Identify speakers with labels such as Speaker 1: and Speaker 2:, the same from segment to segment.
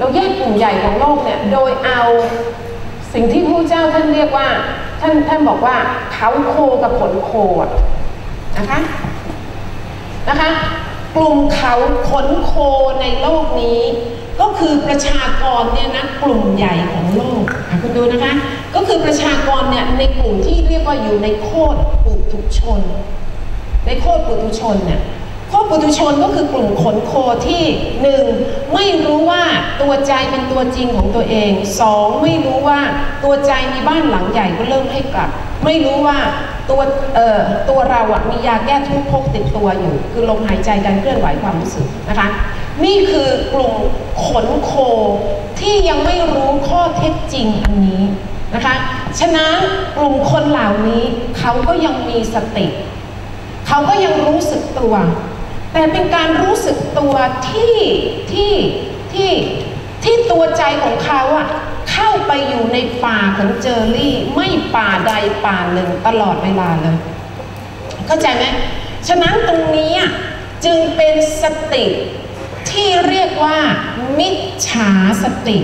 Speaker 1: เราแยกกลุ่มใหญ่ของโลกเนี่ยโดยเอาสิ่งที่พระเจ้าท่านเรียกว่าท่านท่านบอกว่าเขาโคกับขนโคนะคะนะคะ กลุ่มเขาขนโคในโลกนี้ ก็คือประชากรเนี่ยนะกลุ่มใหญ่ของโลกคุณดูนะคะ ก็คือประชากรเนี่ยในกลุ่มที่เรียกว่าอยู่ในโคตรปุถุชน ในโคตรปุถุชนเนี่ย โคตรปุถุชนก็คือกลุ่มขนโคที่หนึ่งไม่รู้ว่าตัวใจเป็นตัวจริงของตัวเองสองไม่รู้ว่าตัวใจมีบ้านหลังใหญ่ก็เริ่มให้กลับ ไม่รู้ว่าตัวเอ่อตัวเราอะมียาแก้ทุกข์พกติดตัวอยู่ คือลมหายใจการเคลื่อนไหวความรู้สึกนะคะ นี่คือกลุ่มขนโคที่ยังไม่รู้ข้อเท็จจริงอันนี้นะคะ ฉะนั้นกลุ่มคนเหล่านี้เขาก็ยังมีสติ เขาก็ยังรู้สึกตัว แต่เป็นการรู้สึกตัวที่ที่ที่ที่ตัวใจของเขาอะเข้าไปอยู่ในป่าของเจอรี่ ไม่ป่าใดป่าหนึ่งตลอดเวลาเลย เข้าใจไหมฉะนั้นตรงนี้จึงเป็นสติที่เรียกว่ามิจฉาสติ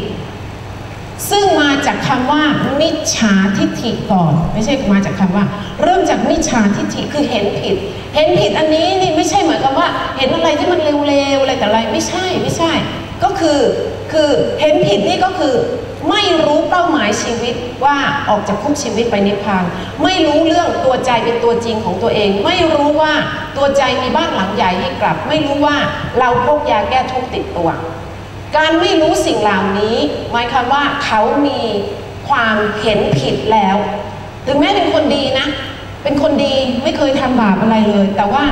Speaker 1: ซึ่งมาจากคำว่ามิจฉาทิฏฐิก่อน ไม่ใช่มาจากคำว่า เริ่มจากมิจฉาทิฏฐิคือเห็นผิด เห็นผิดอันนี้นี่ไม่ใช่เหมายความว่า เห็นอะไรที่มันเร็วๆอะไรแต่อะไรไม่ใช่ไม่ใช่ ก็คือคือเห็นผิดนี่ก็คือ ไม่รู้เป้าหมายชีวิตว่าออกจากคุกชีวิตไปนิพพานไม่รู้เรื่องตัวใจเป็นตัวจริงของตัวเอง ไม่รู้ว่าตัวใจมีบ้านหลังใหญ่ให้กลับ ไม่รู้ว่าเราพกยาแก้ทุกข์ติดตัว การไม่รู้สิ่งเหล่านี้หมายความว่าเขามีความเห็นผิดแล้ว ถึงแม้เป็นคนดีนะ เป็นคนดีไม่เคยทำบาปอะไรเลย แต่ว่า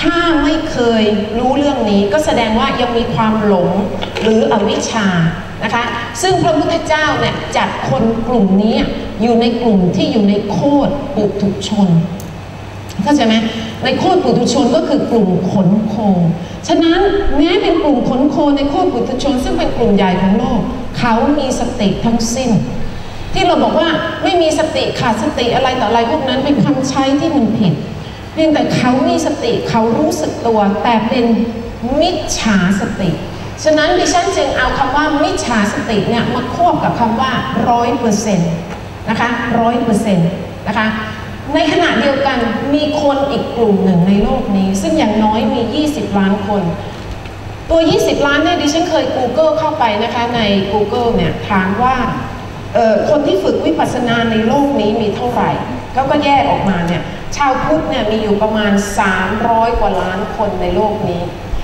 Speaker 1: ถ้าไม่เคยรู้เรื่องนี้ก็แสดงว่ายังมีความหลงหรืออวิชชานะคะซึ่งพระพุทธเจ้าเนี่ยจัดคนกลุ่มนี้อยู่ในกลุ่มที่อยู่ในโคดปุถุชนเข้าใจไหมในโคตรปุถุชนก็คือกลุ่มขนโค ฉะนั้นแม้เป็นกลุ่มขนโคในโคตรปุถุชน ซึ่งเป็นกลุ่มใหญ่ของโลก เขามีสติทั้งสิ้น ที่เราบอกว่าไม่มีสติขาดสติอะไรต่ออะไรพวกนั้นเป็นคำใช้ที่มันผิด เพียงแต่เขามีสติเขารู้สึกตัว แต่เป็นมิจฉาสติ ฉะนั้นดิฉันจึงเอาคำว่ามิจฉาสติเนี่ยมาควบกับคำว่าร้อยเปอร์เซ็นต์นะคะร้อยเปอร์เซ็นต์นะคะ ในขณะเดียวกันมีคนอีกกลุ่มหนึ่งในโลกนี้ ซึ่งอย่างน้อยมี 20 ล้านคน ตัว 20 ล้านเนี่ยดิฉันเคย Google เข้าไปนะคะใน Google เนี่ยถามว่าคนที่ฝึกวิปัสสนาในโลกนี้มีเท่าไหร่เขาก็แยกออกมาเนี่ยชาวพุทธเนี่ยมีอยู่ประมาณ 300 กว่าล้านคนในโลกนี้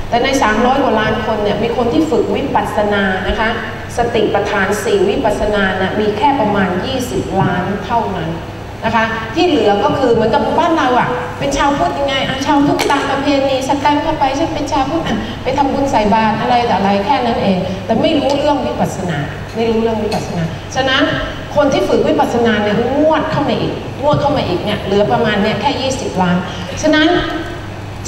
Speaker 1: แต่ใน 300 กว่าล้านคนเนี่ยมีคนที่ฝึกวิปัสสนานะคะสติปัฏฐานสี่วิปัสสนานะมีแค่ประมาณ 20 ล้านเท่านั้น นะคะ ที่เหลือก็คือเหมือนกับบ้านเราอะ่ะ เป็นชาวพุทธยังไงอะชาวพุทธตามประเพณีสแตมเข้าไปฉันเป็นชาวพุทธอะไปทำบุญใส่บาตรอะไรแต่อะไรแค่นั้นเอง แต่ไม่รู้เรื่องวิปัสสนา ไม่รู้เรื่องวิปัสสนา ฉะนั้นคนที่ฝึกวิปัสสนาเนี่ยงวดเข้ามาอีกงวดเข้ามาอีกเนี่ยเหลือประมาณเนี่ยแค่ 20 ล้าน ฉะนั้น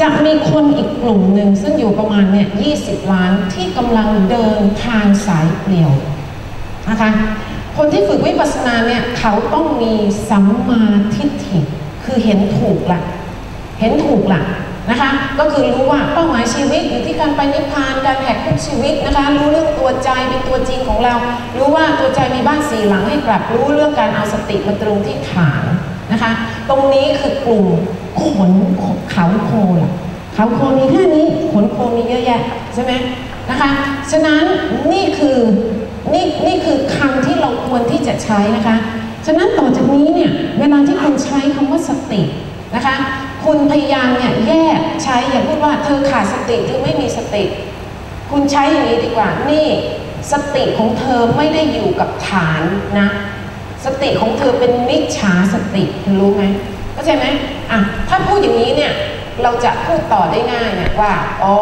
Speaker 1: จะมีคนอีกกลุ่มหนึ่งซึ่งอยู่ประมาณเนี่ย20ล้านที่กำลังเดินทางสายเปลี่ยวนะคะ คนที่ฝึกวิปัสสนาเนี่ยเขาต้องมีสัมมาทิฏฐิคือเห็นถูกละเห็นถูกละนะคะก็คือรู้ว่าเป้าหมายชีวิตอยู่ที่การไปนิพพานการแหกคุกชีวิตนะคะรู้เรื่องตัวใจเป็นตัวจริงของเรา รู้ว่าตัวใจมีบ้านสี่หลังให้กลับรู้เรื่องการเอาสติมาตรงที่ฐานนะคะตรงนี้คือกลุ่มขนเขาโคล่ะเขาโคมีแค่นี้ขนโคมีเยอะแยะใช่ไหม นะคะ ฉะนั้นนี่คือนี่นี่คือคำที่เราควรที่จะใช้นะคะ ฉะนั้นต่อจากนี้เนี่ยเวลาที่คุณใช้คำว่าสตินะคะ คุณพยายามเนี่ยแยกใช้อย่าพูดว่าเธอขาดสติเธอไม่มีสติ คุณใช้อย่างนี้ดีกว่า นี่สติของเธอไม่ได้อยู่กับฐานนะ สติของเธอเป็นมิจฉาสติรู้ไหมเข้าใจไหมอะถ้าพูดอย่างนี้เนี่ยเราจะพูดต่อได้ง่ายนะว่า อ๋อ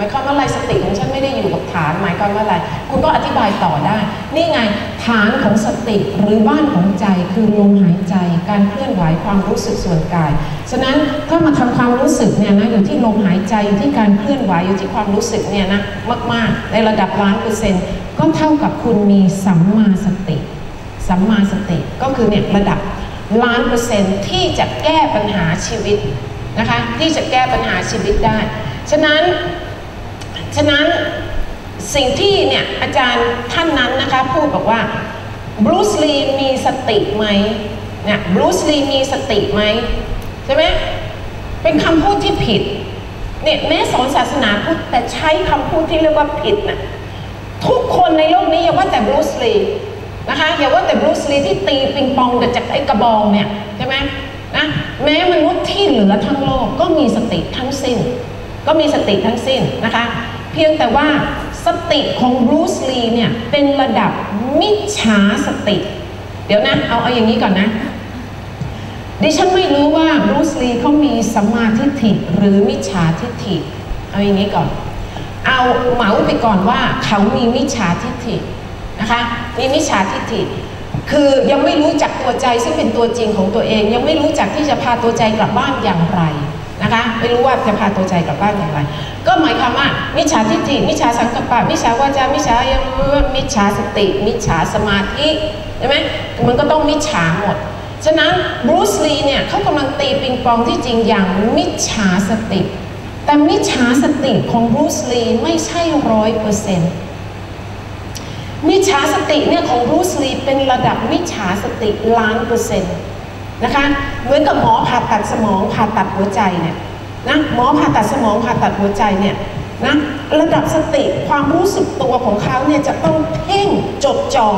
Speaker 1: มายความว่าอะไรสติของฉันไม่ได้อยู่กับฐานหมายความว่าอะไร คุณก็อธิบายต่อได้ นี่ไงฐานของสติหรือบ้านของใจคือลมหายใจ การเคลื่อนไหวความรู้สึกส่วนกาย ฉะนั้นถ้ามาทำความรู้สึกเนี่ยนะอยู่ที่ลมหายใจอยู่ที่การเคลื่อนไหวอยู่ที่ความรู้สึกเนี่ยนะมาก ๆ ในระดับล้านเปอร์เซ็นต์ก็เท่ากับคุณมีสัมมาสติ สัมมาสติก็คือเนี่ยระดับล้านเปอร์เซ็นต์ที่จะแก้ปัญหาชีวิตนะคะที่จะแก้ปัญหาชีวิตได้ ฉะนั้น ฉะนั้นสิ่งที่เนี่ยอาจารย์ท่านนั้นนะคะพูดบอกว่าบรูซลีมีสติไหมเนี่ยบรูซลีมีสติไหมใช่ไหมเป็นคำพูดที่ผิดเนี่ยแม้สอนศาสนาพุทธแต่ใช้คำพูดที่เรียกว่าผิดนะทุกคนในโลกนี้อย่าว่าแต่บรูซลีนะคะอย่าว่าแต่บรูซลีที่ตีปิงปองจากไอ้กระบองเนี่ยใช่ไหมนะแม้มนุษย์ที่เหลือทั้งโลกก็มีสติทั้งสิ้น ก็มีสติทั้งสิ้นนะคะ เพียงแต่ว่าสติของบรูซลีเนี่ยเป็นระดับมิจฉาสติ เดี๋ยวนะ เอาเอาอย่างนี้ก่อนนะ ดิฉันไม่รู้ว่าบรูซลีเขามีสัมมาทิฏฐิหรือมิจฉาทิฏฐิ เอาอย่างนี้ก่อน เอาเหมาไปก่อนว่าเขามีมิจฉาทิฏฐินะคะมีมิจฉาทิฏฐิคือยังไม่รู้จักตัวใจซึ่งเป็นตัวจริงของตัวเอง ยังไม่รู้จักที่จะพาตัวใจกลับบ้านอย่างไร นะคะไม่รู้ว่าจะพาตัวใจกลับบ้านอย่างไร ก็หมายความว่ามิจฉาทิฏฐิมิจฉาสังกัปปะมิจฉาวาจามิจฉายังมิจฉาสติ มิจฉาสมาธิใช่ไหมมันก็ต้องมิจฉาหมด ฉะนั้นบรูซลีเนี่ยเขากำลังตีปิงปองที่จริงอย่างมิจฉาสติ แต่มิจฉาสติของบรูซลีไม่ใช่ร้อยเปอร์เซ็นต์มิจฉาสติเนี่ยของบรูซลีเป็นระดับมิจฉาสติล้านเปอร์เซ็นต์ นะคะเหมือนกับหมอผ่าตัดสมองผ่าตัดหัวใจเนี่ยนะหมอผ่าตัดสมองผ่าตัดหัวใจเนี่ยนะระดับสติความรู้สึกตัวของเขาเนี่ยจะต้องเพ่งจดจ่อ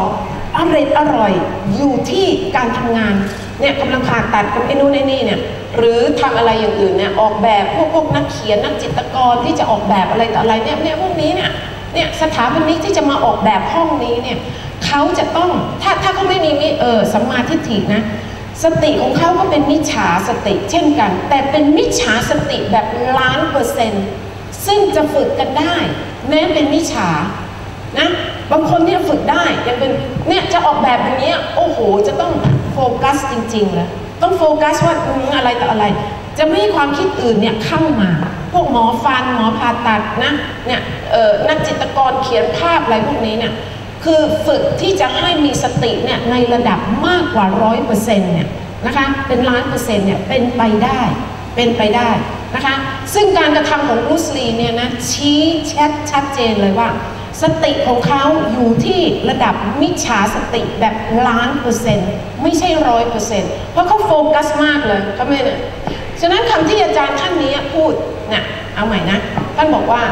Speaker 1: อร่อยอร่อยอยู่ที่การทำงานเนี่ยกำลังผ่าตัดกับไอ้นู่นไอ้นี่เนี่ยหรือทำอะไรอย่างอื่นเนี่ยออกแบบพวกพวกนักเขียนนักจิตกรที่จะออกแบบอะไรต่ออะไรเนี่ยเนี่ยพวกนี้เนี่ยเนี่ยสถาปนิกที่จะมาออกแบบห้องนี้เนี่ยเขาจะต้องถ้าถ้าเขาไม่มีเออสัมมาทิฏฐินะ สติของเขาก็เป็นมิจฉาสติเช่นกัน แต่เป็นมิจฉาสติแบบล้านเปอร์เซ็นต์ซึ่งจะฝึกกันได้ แม้เป็นมิจฉานะบางคนเนี่ยฝึกได้ยังเป็นเนี่ยจะออกแบบอย่างนี้โอ้โห จะต้องโฟกัสจริงๆเลยต้องโฟกัสว่าออะไรต่ออะไร จะไม่ให้ความคิดอื่นเนี่ยเข้ามา พวกหมอฟันหมอผ่าตัดนะเนี่ยเออนักจิตกรเขียนภาพอะไรพวกนี้เนี่ย คือฝึกที่จะให้มีสติเนี่ยในระดับมากกว่าร้อยเปอร์เซ็นต์เนี่ยนะคะเป็นล้านเปอร์เซ็นต์เนี่ยเป็นไปได้เป็นไปได้นะคะซึ่งการกระทำของรูซลีเนี่ยนะชี้ชัดชัดเจนเลยว่า สติของเขาอยู่ที่ระดับมิจฉาสติแบบล้านเปอร์เซ็นต์ไม่ใช่ร้อยเปอร์เซ็นต์เพราะเขาโฟกัสมากเลยเขาไม่เนี่ยฉะนั้นคำที่อาจารย์ท่านนี้พูดเนี่ยเอาใหม่นะท่านบอกว่า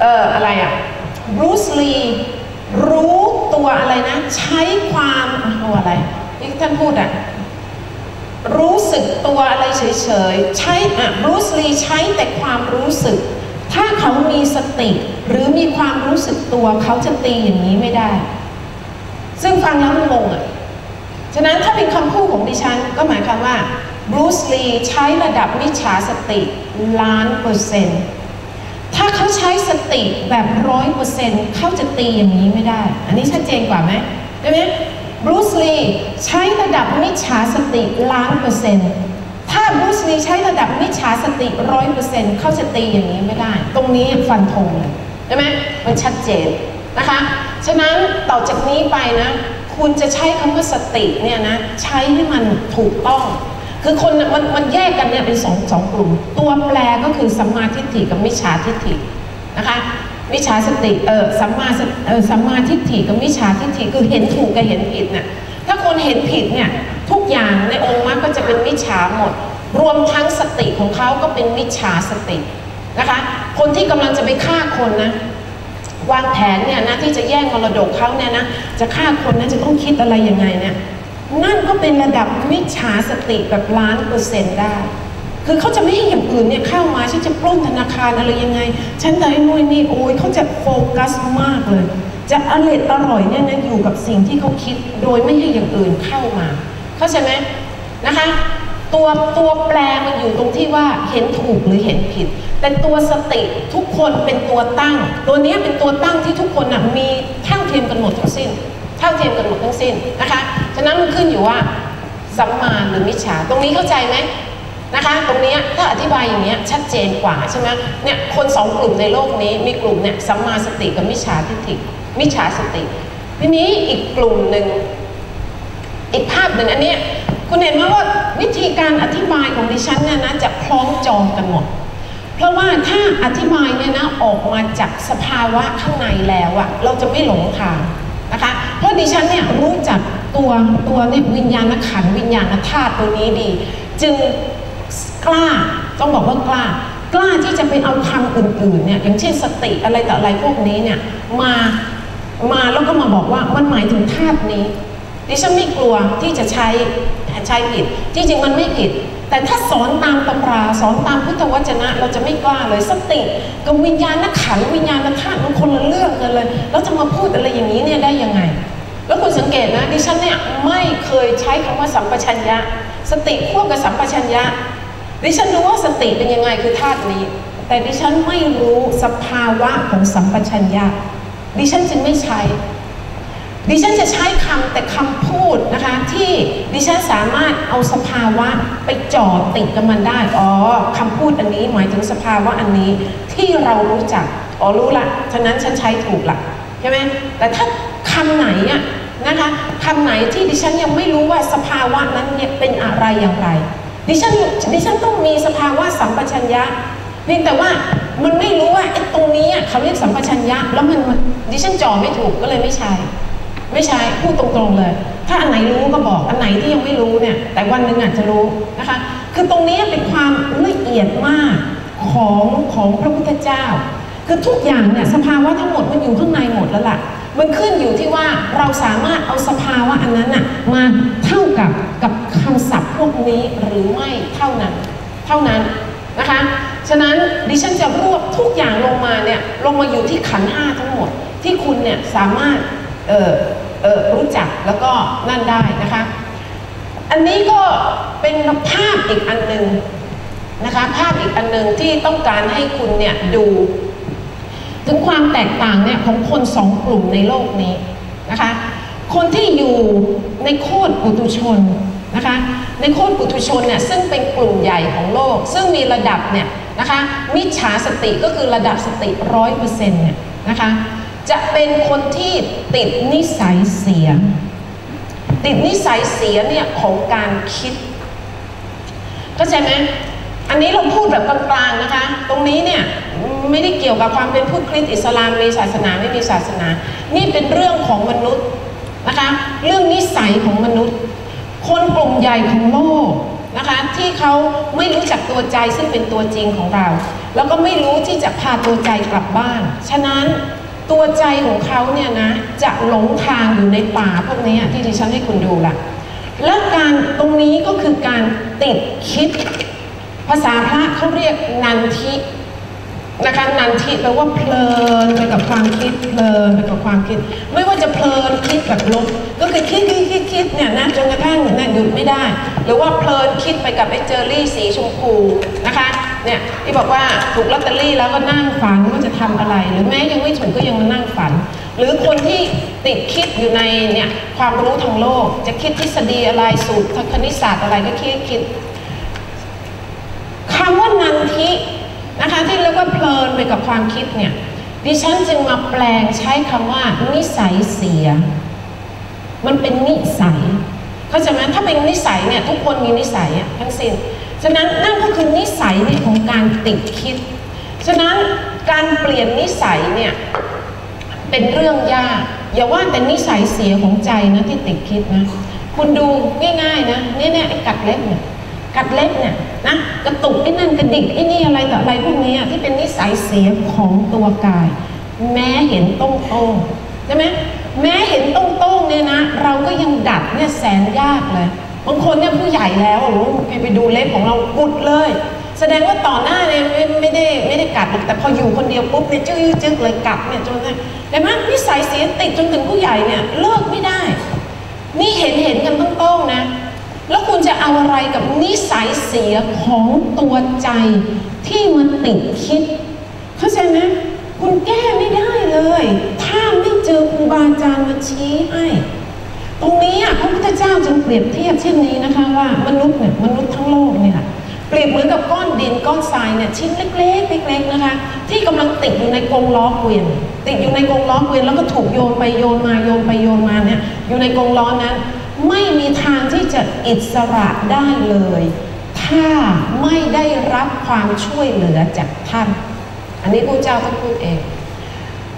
Speaker 1: เอออะไรอะ บรูซลีรู้ตัวอะไรนะ ใช้ความเอาอะไรที่ท่านพูดอะรู้สึกตัวอะไรเฉยๆ ใช้อะบรูซลีใช้แต่ความรู้สึก ถ้าเขามีสติหรือมีความรู้สึกตัวเขาจะตีอย่างนี้ไม่ได้ ซึ่งฟังแล้วมันงงอะฉะนั้นถ้าเป็นคำพูดของดิฉันก็หมายความว่าบรูซลีใช้ระดับมิจฉาสติล้านเปอร์เซ็นต์ ถ้าเขาใช้สติแบบร้อยเปอร์เซ็นต์เขาจะตีอย่างนี้ไม่ได้ อันนี้ชัดเจนกว่าไหมได้ไหมบรูซลีใช้ระดับมิจฉาสติล้านเปอร์เซ็นต์ถ้าบรูซลีใช้ระดับมิจฉาสติร้อยเปอร์เซ็นต์เขาจะตีอย่างนี้ไม่ได้ ตรงนี้ฟันธงเลยใช่ไหมมันชัดเจนนะคะ ฉะนั้นต่อจากนี้ไปนะ คุณจะใช้คำว่าสติเนี่ยนะ ใช้ให้มันถูกต้อง คือคนมันมันแยกกันเนี่ยเป็นสองสองกลุ่ม ตัวแปรก็คือสัมมาทิฏฐิกับมิจฉาทิฏฐินะคะมิจฉาสติเออสัมมาเออสัมมาทิฏฐิกับมิจฉาทิฏฐิคือเห็นถูกกับเห็นผิดเนี่ยถ้าคนเห็นผิดเนี่ยทุกอย่างในองค์มรรคก็จะเป็นมิจฉาหมด รวมทั้งสติของเขาก็เป็นมิจฉาสตินะคะ คนที่กำลังจะไปฆ่าคนนะวางแผนเนี่ยนะที่จะแย่งมรดกเขาเนี่ยนะจะฆ่าคนนะจะต้องคิดอะไรยังไงเนี่ย นั่นก็เป็นระดับมิจฉาสติแบบล้านเปอร์เซ็นต์ได้ คือเขาจะไม่ให้อย่างอื่นเนี่ยเข้ามาฉันจะปล้นธนาคารอะไรยังไง ฉันจะไอ้นู่นนี่โอ้ยเขาจะโฟกัสมากเลย จะอร่อยอร่อยเนี่ยนะอยู่กับสิ่งที่เขาคิดโดยไม่ให้อย่างอื่นเข้ามา เข้าใจไหมนะคะตัวตัวแปรมันอยู่ตรงที่ว่าเห็นถูกหรือเห็นผิด แต่ตัวสติทุกคนเป็นตัวตั้ง ตัวนี้เป็นตัวตั้งที่ทุกคนนะมีเท่าเทียมกันหมดทั้งสิ้น เท่าเทียมกันหมดทั้งสิ้นนะคะฉะนั้นมันขึ้นอยู่ว่าสัมมาหรือมิจฉาตรงนี้เข้าใจไหมนะคะตรงนี้ถ้าอธิบายอย่างนี้ชัดเจนกว่าใช่ไหมเนี่ยคนสองกลุ่มในโลกนี้มีกลุ่มเนี่ยสัมมาสติกับมิจฉาทิฏฐิมิจฉาสติ ทีนี้อีกกลุ่มหนึ่งอีกภาพหนึ่งอันนี้คุณเห็นไหมว่าวิธีการอธิบายของดิฉันเนี่ยนะจะคล้องจองกันหมด เพราะว่าถ้าอธิบายเนี่ยนะออกมาจากสภาวะข้างในแล้วอะเราจะไม่หลงทาง เพราะดิฉันเนี่ยรู้จักตัวตัวเนี่ยวิญญาณขันวิญญาณธาตุตัวนี้ดี จึงกล้าต้องบอกว่ากล้ากล้าที่จะไปเอาคำอื่นๆเนี่ยอย่างเช่นสติอะไรต่ออะไรพวกนี้เนี่ยมามาแล้วก็มาบอกว่ามันหมายถึงธาตุนี้ ดิฉันไม่กลัวที่จะใช้ใช้ผิดที่จริงมันไม่ผิด แต่ถ้าสอนตามตำราสอนตามพุทธวจนะ เราจะไม่กล้าเลยสติกับวิญญาณนักขันวิญญาณธาตุมันคนละเรื่องกันเลยแล้วจะมาพูดอะไรอย่างนี้เนี่ยได้ยังไง แล้วคุณสังเกตนะดิฉันเนี่ยไม่เคยใช้คำว่าสัมปชัญญะ สติควบกับสัมปชัญญะ ดิฉันรู้ว่าสติเป็นยังไงคือธาตุนี้ แต่ดิฉันไม่รู้สภาวะของสัมปชัญญะ ดิฉันจึงไม่ใช้ ดิฉันจะใช้คำแต่คำพูดนะคะที่ดิฉันสามารถเอาสภาวะไปจ่อติดกับมันได้ อ๋อคำพูดอันนี้หมายถึงสภาวะอันนี้ที่เรารู้จัก อ๋อรู้ละ ฉะนั้นฉันใช้ถูกละใช่ไหมแต่ถ้าคำไหนอะ นะคะคำไหนที่ดิฉันยังไม่รู้ว่าสภาวะนั้นเนี่ยเป็นอะไรอย่างไร ดิฉันดิฉันต้องมีสภาวะสัมปชัญญะเพียงแต่ว่ามันไม่รู้ว่าไอ้ตรงนี้เขาเรียกสัมปชัญญะ แล้วมันดิฉันจ่อไม่ถูกก็เลยไม่ใช้ไม่ใช่พูดตรงๆเลย ถ้าอันไหนรู้ก็บอกอันไหนที่ยังไม่รู้เนี่ย แต่วันหนึ่งอาจจะรู้นะคะ คือตรงนี้เป็นความละเอียดมากของของพระพุทธเจ้า คือทุกอย่างเนี่ยสภาวะทั้งหมดมันอยู่ข้างในหมดแล้วล่ะ มันขึ้นอยู่ที่ว่าเราสามารถเอาสภาวะอันนั้นน่ะมาเท่ากับกับคำศัพท์พวกนี้หรือไม่เท่านั้น เท่านั้นนะคะ ฉะนั้นดิฉันจะรวบทุกอย่างลงมาเนี่ยลงมาอยู่ที่ขันห้าทั้งหมด ที่คุณเนี่ยสามารถเออเออรู้จักแล้วก็นั่นได้นะคะ อันนี้ก็เป็นภาพอีกอันหนึ่งนะคะภาพอีกอันหนึ่งที่ต้องการให้คุณเนี่ยดู ถึงความแตกต่างเนี่ยของคนสองกลุ่มในโลกนี้นะคะ คนที่อยู่ในโคตรปุตุชนนะคะในโคตรปุตุชนเนี่ยซึ่งเป็นกลุ่มใหญ่ของโลก ซึ่งมีระดับเนี่ยนะคะมิจฉาสติก็คือระดับสติร้อยเปอร์เซ็นต์เนี่ยนะคะจะเป็นคนที่ติดนิสัยเสีย ติดนิสัยเสียเนี่ยของการคิดเข้าใจไหม อันนี้เราพูดแบบกลางๆนะคะ ตรงนี้เนี่ยไม่ได้เกี่ยวกับความเป็นพุทธคริสต์อิสลามมีศาสนาไม่มีศาสนา นี่เป็นเรื่องของมนุษย์นะคะ เรื่องนิสัยของมนุษย์ คนกลุ่มใหญ่ของโลกนะคะ ที่เขาไม่รู้จักตัวใจซึ่งเป็นตัวจริงของเรา แล้วก็ไม่รู้ที่จะพาตัวใจกลับบ้าน ฉะนั้นตัวใจของเขาเนี่ยนะจะหลงทางอยู่ในป่าพวกนี้ที่ดิฉันให้คุณดูละและการตรงนี้ก็คือการติดคิด ภาษาพระเขาเรียกนันทินะคะนันทิแปลว่าเพลินไปกับความคิดเพลินไปกับความคิด ไม่ว่าจะเพลินคิดแบบลบก็คือคิดคิดคิดคิดเนี่ยนะจนกระทั่งเนี่ยหยุดไม่ได้ หรือว่าเพลินคิดไปกับไอ้เจอรี่สีชมพูนะคะเนี่ยที่บอกว่าถูกลอตเตอรี่แล้วก็นั่งฝันว่าจะทำอะไร หรือแม้ยังไม่ถูกก็ยังมานั่งฝัน หรือคนที่ติดคิดอยู่ในเนี่ยความรู้ทางโลก จะคิดทฤษฎีอะไรสูตรคณิตศาสตร์อะไรก็คิดคิด คำว่านันทินะคะที่เรียกว่าเพลินไปกับความคิดเนี่ยดิฉันจึงมาแปลงใช้คำว่า นิสัยเสีย มันเป็นนิสัยเข้าใจไหมถ้าเป็นนิสัยเนี่ยทุกคนมีนิสัยอะทั้งสิ้นฉะนั้นนั่นก็คือนิสัยเนี่ยของการติดคิด ฉะนั้นการเปลี่ยนนิสัยเนี่ยเป็นเรื่องยาก อย่าว่าแต่นิสัยเสียของใจนะที่ติดคิดนะ คุณดูง่ายๆนะเนี่ยเนี่ยไอ้กัดเล็บเนี่ย กัดเล็บเนี่ยนะกระตุกไอ้นั่นกระดิกไอ้นี่อะไรต่ออะไรพวกนี้ที่เป็นนิสัยเสียของตัวกาย แม้เห็นต้งโต้งใช่ไหมแม้เห็นต้งโต้งเนี่ยนะ เราก็ยังดัดเนี่ยแสนยากเลยบางคนเนี่ยผู้ใหญ่แล้วรือไปไปดูเล็บของเรากุดเลย แสดงว่าต่อหน้าเนี่ยไม่ไม่ได้ไม่ได้กัดหรอกแต่พออยู่คนเดียวปุ๊บเนี่ยจึ๊กจึ๊กเลยกัดเนี่ยจนแต่ว่านิสัยเสียติดจนถึงผู้ใหญ่เนี่ยเลิกไม่ได้ นี่เห็นเห็นกันต้องโต้งนะ แล้วคุณจะเอาอะไรกับนิสัยเสียของตัวใจที่มันติดคิด เข้าใจไหมคุณแก้ไม่ได้เลย ถ้าไม่เจอครูบาอาจารย์มาชี้ให้ตรงนี้พระพุทธเจ้าจึงเปรียบเทียบเช่นนี้นะคะว่ามนุษย์เนี่ยมนุษย์ทั้งโลกเนี่ยเปรียบเหมือนกับก้อนดินก้อนทรายเนี่ยชิ้นเล็กๆเล็กๆนะคะ ที่กำลังติดอยู่ในกรงล้อเกวียนติดอยู่ในกรงล้อเกวียนแล้วก็ถูกโยนไปโยนมาโยนไปโยนมาเนี่ยอยู่ในกรงล้อนั้น ไม่มีทางที่จะอิสระได้เลย ถ้าไม่ได้รับความช่วยเหลือจากท่าน อันนี้พระเจ้าท่านพูดเอง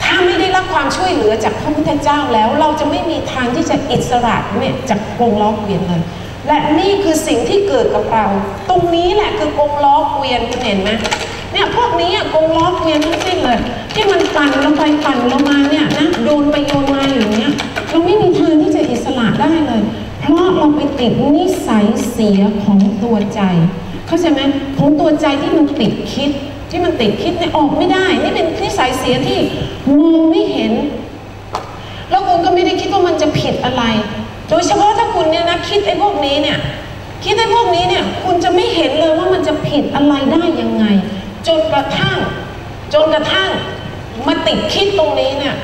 Speaker 1: ถ้าไม่ได้รับความช่วยเหลือจากพระพุทธเจ้าแล้ว เราจะไม่มีทางที่จะอิสระเนี่ยจากกงล้อเกวียนเลย และนี่คือสิ่งที่เกิดกับเรา ตรงนี้แหละคือกงล้อเกวียนคุณเห็นไหมเนี่ยพวกนี้กงล้อเกวียนทั้งสิ้นเลย ที่มันปั่นลงไปปั่นลงมาเนี่ยนะโดนไปโยนมา ติดนิสัยเสียของตัวใจ เข้าใจไหมของตัวใจที่มันติดคิด ที่มันติดคิดเนี่ยออกไม่ได้ นี่เป็นนิสัยเสียที่มองไม่เห็น แล้วคุณก็ไม่ได้คิดว่ามันจะผิดอะไร โดยเฉพาะถ้าคุณเนี่ยนะคิดไอ้พวกนี้เนี่ยคิดไอ้พวกนี้เนี่ยคุณจะไม่เห็นเลยว่ามันจะผิดอะไรได้ยังไง จนกระทั่ง จนกระทั่งมาติดคิดตรงนี้เนี่ย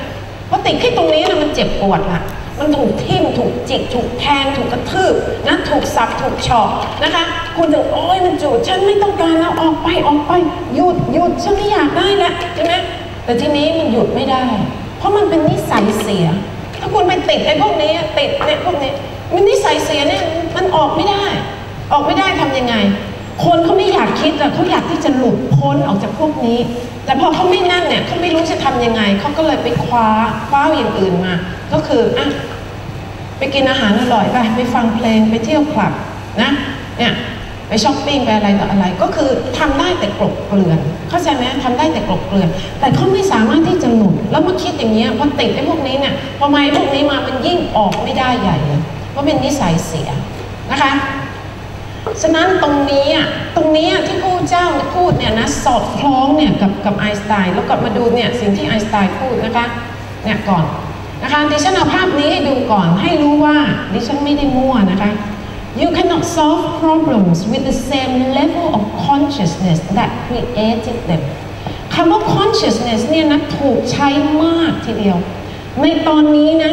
Speaker 1: พอติดคิดตรงนี้นะมันเจ็บปวดละ มันถูกทิ่มถูกจิกถูกแทงถูกกระทืบนะถูกสับถูกเฉาะนะคะ คุณถึงโอ้ยมันจูดฉันไม่ต้องการแล้วออกไปออกไปหยุดหยุดฉันไม่อยากได้แล้วใช่ไหมแต่ทีนี้มันหยุดไม่ได้ เพราะมันเป็นนิสัยเสีย ถ้าคุณไปติดไอ้พวกนี้ติดเนี่ยพวกนี้มันนิสัยเสียเนี่ยมันออกไม่ได้ ออกไม่ได้ทำยังไง คนเขาไม่อยากคิดอะเขาอยากที่จะหลุดพ้นออกจากพวกนี้ แต่พอเขาไม่นั่นเนี่ยเขาไม่รู้จะทำยังไง เขาก็เลยไปคว้าคว้าอย่างอื่นมา ก็คืออะไปกินอาหารอร่อยไปไปฟังเพลงไปเที่ยวคลับนะเนี่ยไปช้อปปิ้งไปอะไรต่ออะไรก็คือทำได้แต่กลบเกลื่อน เข้าใจไหมทำได้แต่กลบเกลื่อน แต่เขาไม่สามารถที่จะหลุดแล้วมาคิดอย่างเงี้ยพอติดไอ้พวกนี้เนี่ยพอมาไอ้พวกนี้มามันยิ่งออกไม่ได้ใหญ่เลยเพราะเป็นนิสัยเสียนะคะ ฉะนั้นตรงนี้อะตรงนี้อะที่ผู้เจ้าพูดเนี่ยนะสอดคล้องเนี่ยกับกับไอน์สไตน์แล้วกลับมาดูเนี่ยสิ่งที่ไอน์สไตน์พูดนะคะเนี่ยก่อนนะคะดิฉันเอาภาพนี้ให้ดูก่อนให้รู้ว่าดิฉันไม่ได้มั่วนะคะ You cannot solve problems with the same level of consciousness that created them คำว่า consciousness เนี่ยนะถูกใช้มากทีเดียว ในตอนนี้นะ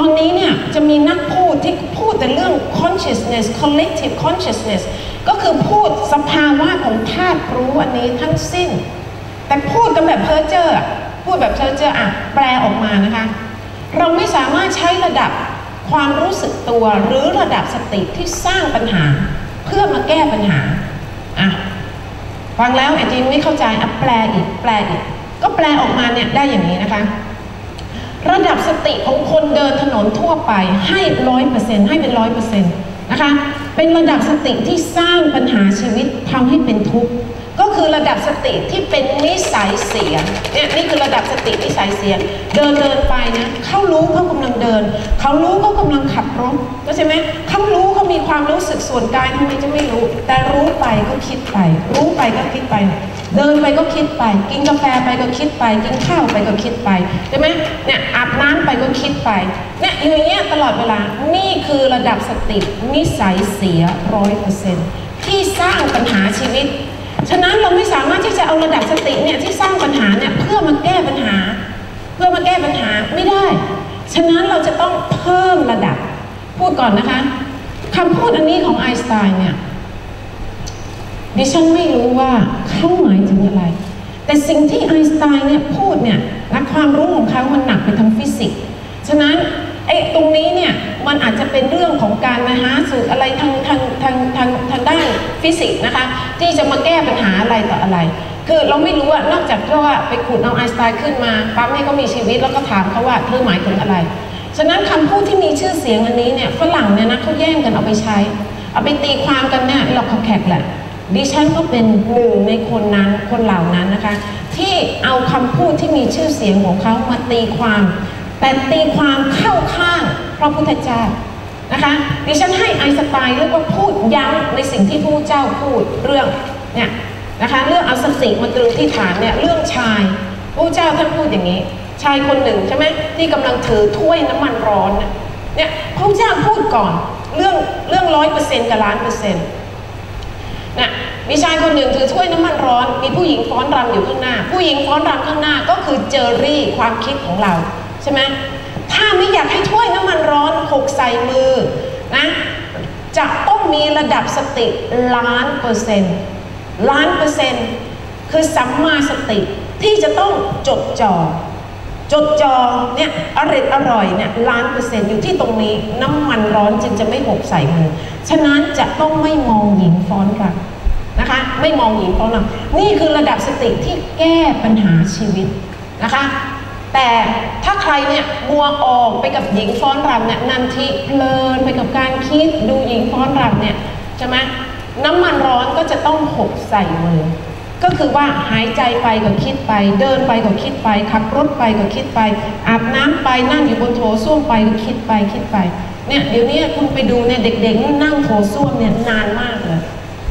Speaker 1: อนนี้เนี่ยจะมีนักพูดที่พูดแต่เรื่อง consciousness collective consciousness ก็คือพูดสภาวะของธาตุรู้อันนี้ทั้งสิ้น แต่พูดกันแบบเพ้อเจ้อพูดแบบเพ้อเจ้ออะแปลออกมานะคะ เราไม่สามารถใช้ระดับความรู้สึกตัวหรือระดับสติที่สร้างปัญหา เพื่อมาแก้ปัญหาอะฟังแล้วไอ้จริงไม่เข้าใจอะแปลอีกแปลอีกก็แปลออกมาเนี่ยได้อย่างนี้นะคะ ระดับสติของคนเดินถนนทั่วไปให้ร้อยเปอร์เซ็นต์ให้เป็นร้อยเปอร์เซ็นต์นะคะ เป็นระดับสติที่สร้างปัญหาชีวิตทำให้เป็นทุกข์ ก็คือระดับสติที่เป็นนิสัยเสียเนี่ยนี่คือระดับสตินิสัยเสียเดินเดินไปนะเขารู้เขากำลังเดิน เขารู้เขากำลังขับรถก็ใช่ไหมเขารู้เขามีความรู้สึกส่วนกายทำไมจะไม่รู้ แต่รู้ไปก็คิดไป รู้ไปก็คิดไป เดินไปก็คิดไป กินกาแฟไปก็คิดไป กินข้าวไปก็คิดไปใช่ไหมเนี่ยอาบน้ำไปก็คิดไปเนี่ยอยู่อย่างเงี้ยตลอดเวลานี่คือระดับสตินิสัยเสียร้อยเปอร์เซ็นต์ที่สร้างปัญหาชีวิต ฉะนั้นเราไม่สามารถที่จะเอาระดับสติเนี่ยที่สร้างปัญหาเนี่ยเพื่อมาแก้ปัญหา เพื่อมาแก้ปัญหาไม่ได้ ฉะนั้นเราจะต้องเพิ่มระดับพูดก่อนนะคะคำพูดอันนี้ของไอน์สไตน์เนี่ยดิฉันไม่รู้ว่าเขาหมายถึงอะไร แต่สิ่งที่ไอน์สไตน์เนี่ยพูดเนี่ยนะความรู้ของเขามันหนักไปทางฟิสิกส์ฉะนั้น ไอ้ตรงนี้เนี่ยมันอาจจะเป็นเรื่องของการมาหาสูตรอะไรทางทางทางทางทางด้านฟิสิกส์นะคะ ที่จะมาแก้ปัญหาอะไรต่ออะไร คือเราไม่รู้อะนอกจากที่ว่าไปขุดเอาไอน์สไตน์ขึ้นมาปั๊บให้เขามีชีวิตแล้วก็ถามเขาว่าเธอหมายถึงอะไร ฉะนั้นคำพูดที่มีชื่อเสียงอันนี้เนี่ยฝรั่งเนี่ยนะเขาแย่งกันเอาไปใช้ เอาไปตีความกันเนี่ยเราเขาแขกแหละดิฉันก็เป็นหนึ่งในคนนั้นคนเหล่านั้นนะคะ ที่เอาคำพูดที่มีชื่อเสียงของเขามาตีความ แต่ตีความเข้าข้างพระพุทธเจ้านะคะดิฉันให้ไอสไตน์เรียกว่าพูดย้ำในสิ่งที่พระเจ้าพูดเรื่องเนี่ยนะคะเรื่องเอาสติมาตรึงที่ฐานเนี่ยเรื่องชายพระเจ้าท่านพูดอย่างนี้ ชายคนหนึ่งใช่ไหมที่กำลังถือถ้วยน้ำมันร้อนเนี่ยเนี่ยพระเจ้าพูดก่อนเรื่องเรื่องร้อยเปอร์เซ็นต์กับล้านเปอร์เซ็นต์นะมีชายคนหนึ่งถือถ้วยน้ำมันร้อน มีผู้หญิงฟ้อนรำอยู่ข้างหน้า ผู้หญิงฟ้อนรำข้างหน้าก็คือเจอรี่ความคิดของเรา ใช่ไหมถ้าไม่อยากให้ถ้วยน้ำมันร้อนหกใส่มือนะจะต้องมีระดับสติล้านเปอร์เซ็นต์ล้านเปอร์เซ็นต์คือสัมมาสติที่จะต้องจดจ่อจดจ่อเนี่ยอร่อยอร่อยเนี่ยล้านเปอร์เซ็นต์อยู่ที่ตรงนี้น้ำมันร้อนจึงจะไม่หกใส่มือฉะนั้นจะต้องไม่มองหญิงฟ้อนรำนะคะ ไม่มองหญิงฟ้อนรำนี่คือระดับสติที่แก้ปัญหาชีวิตนะคะ แต่ถ้าใครเนี่ยมัวออกไปกับหญิงฟ้อนรำเนี่ยนันทิเพลินไปกับการคิดดูหญิงฟ้อนรำเนี่ยใช่ไหมน้ำมันร้อนก็จะต้องหกใส่มือ ก็คือว่าหายใจไปก็คิดไป เดินไปก็คิดไปขับรถไปก็คิดไป อาบน้ำไปนั่งอยู่บนโถส้วมไปก็คิดไปคิดไปเนี่ยเดี๋ยวนี้คุณไปดูเนี่ยเด็กๆนั่งโถส้วมเนี่ยนานมากเลย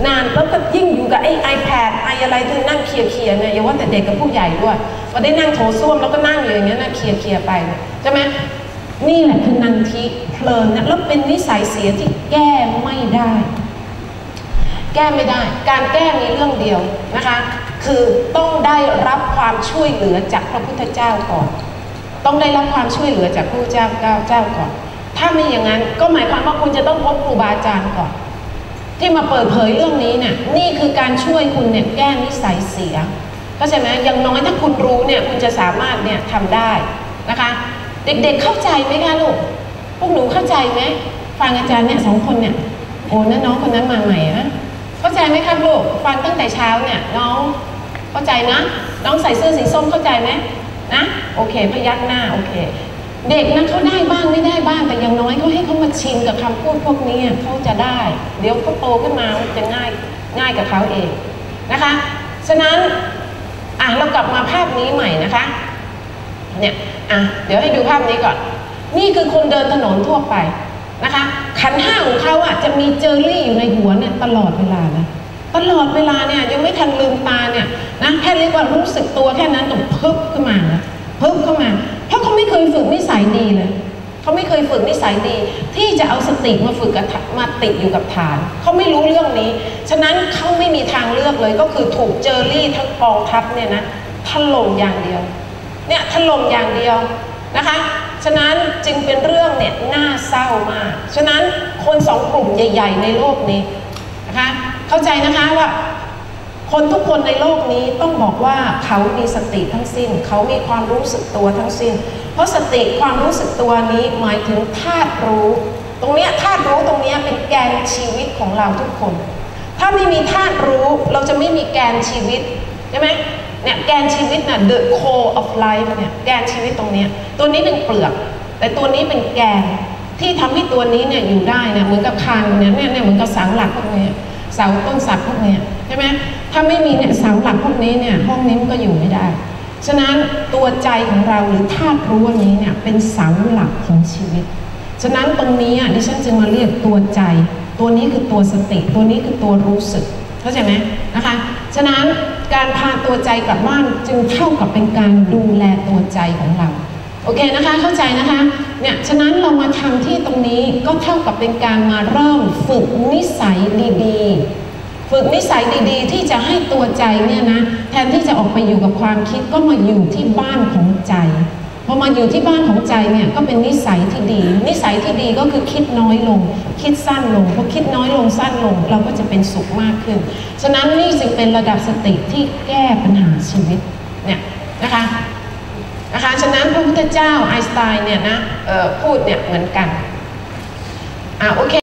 Speaker 1: นานแล้วก็ยิ่งอยู่กับไอ้ iPad ไออะไรที่นั่งเคลียร์เคลียร์เนี่ยอย่าว่าแต่เด็กกับผู้ใหญ่ด้วยพอได้นั่งโถส้วมแล้วก็นั่งอยู่อย่างเงี้ยนะเคลียร์เคลียร์ไปใช่ไหมนี่แหละคือนันทิเพลินนะแล้วเป็นนิสัยเสียที่แก้ไม่ได้ แก้ไม่ได้ การแก้มีเรื่องเดียวนะคะ คือต้องได้รับความช่วยเหลือจากพระพุทธเจ้าก่อน ต้องได้รับความช่วยเหลือจากพระเจ้าเจ้าก่อน ถ้าไม่อย่างนั้นก็หมายความว่าคุณจะต้องพบครูบาอาจารย์ก่อน ที่มาเปิดเผยเรื่องนี้เนี่ยนี่คือการช่วยคุณเนี่ยแก้นิสัยเสียเข้าใจไหมอย่างน้อยถ้าคุณรู้เนี่ยคุณจะสามารถเนี่ยทำได้นะคะ เด็กๆเข้าใจไหมคะลูกพวกหนูเข้าใจไหมฟังอาจารย์เนี่ยสองคนเนี่ยโอ้นั่นน้องคนนั้นมาใหม่นะเข้าใจไหมครับลูกฟังตั้งแต่เช้าเนี่ยน้องเข้าใจนะ น้องใส่เสื้อสีส้มเข้าใจไหมนะโอเคพยักหน้าโอเค เด็กนะเขาได้บ้างไม่ได้บ้างแต่อย่างน้อยเขาให้เขามาชินกับคำพูดพวกนี้เขาจะได้ เดี๋ยวเขาโตขึ้นมาจะง่ายง่ายกับเขาเองนะคะฉะนั้นอะเรากลับมาภาพนี้ใหม่นะคะเนี่ยอะเดี๋ยวให้ดูภาพนี้ก่อน นี่คือคนเดินถนนทั่วไปนะคะ ขันห้าของเขาอะจะมีเจอรี่อยู่ในหัวเนี่ยตลอดเวลานะตลอดเวลาเนี่ยยังไม่ทันลืมตาเนี่ยนะแค่เรียกว่ารู้สึกตัวแค่นั้นก็พึบขึ้นมานะพึบเข้ามาะเขาไม่เคยฝึกนิสัยดีเลยเขาไม่เคยฝึกนิสัยดี ที่จะเอาสติมาฝึกกับมาติดอยู่กับฐานเขาไม่รู้เรื่องนี้ ฉะนั้นเขาไม่มีทางเลือกเลยก็คือถูกเจอรี่ทั้งกองทัพเนี่ยนะถล่มอย่างเดียวเนี่ยถล่มอย่างเดียวนะคะ ฉะนั้นจึงเป็นเรื่องเนี่ยน่าเศร้ามาก ฉะนั้นคนสองกลุ่มใหญ่ ๆ ในโลกนี้นะคะเข้าใจนะคะว่า คนทุกคนในโลกนี้ต้องบอกว่าเขามีสติทั้งสิ้น เขามีความรู้สึกตัวทั้งสิ้น เพราะสติความรู้สึกตัวนี้หมายถึงธาตุรู้ ตรงเนี้ยธาตุรู้ตรงเนี้ยเป็นแกนชีวิตของเราทุกคน ถ้าไม่มีธาตุรู้เราจะไม่มีแกนชีวิตใช่ไหมเนี่ยแกนชีวิตน่ะ the core of life เนี่ยแกนชีวิตตรงเนี้ยตัวนี้เป็นเปลือก แต่ตัวนี้เป็นแกนที่ทำให้ตัวนี้เนี่ยอยู่ได้เนี่ยเหมือนกับคานเนี่ยเนี่ยเหมือนกับเสาหลักพวกเนี้ยเสาต้นสักพวกเนี้ยใช่ไหม ถ้าไม่มีเนี่ยเสาหลักพวกนี้เนี่ยห้องนี้มันก็อยู่ไม่ได้ ฉะนั้นตัวใจของเราหรือธาตุรู้อันนี้เนี่ยเป็นเสาหลักของชีวิต ฉะนั้นตรงนี้อะดิฉันจึงมาเรียกตัวใจ ตัวนี้คือตัวสติตัวนี้คือตัวรู้สึกเข้าใจไหมนะคะ ฉะนั้นการพาตัวใจกลับบ้านจึงเท่ากับเป็นการดูแลตัวใจของเราโอเคนะคะเข้าใจนะคะเนี่ยฉะนั้นเรามาทำที่ตรงนี้ก็เท่ากับเป็นการมาเริ่มฝึกนิสัยดีๆ ฝึกนิสัยดีๆ ที่จะให้ตัวใจเนี่ยนะแทนที่จะออกไปอยู่กับความคิดก็มาอยู่ที่บ้านของใจพอมาอยู่ที่บ้านของใจเนี่ยก็เป็นนิสัยที่ดี นิสัยที่ดีก็คือคิดน้อยลง คิดสั้นลงพอคิดน้อยลงสั้นลง เราก็จะเป็นสุขมากขึ้น ฉะนั้นนี่จึงเป็นระดับสติที่แก้ปัญหาชีวิตเนี่ยนะคะนะคะฉะนั้นพระพุทธเจ้าไอน์สไตน์เนี่ยนะพูดเนี่ยเหมือนกันอ่าโอเค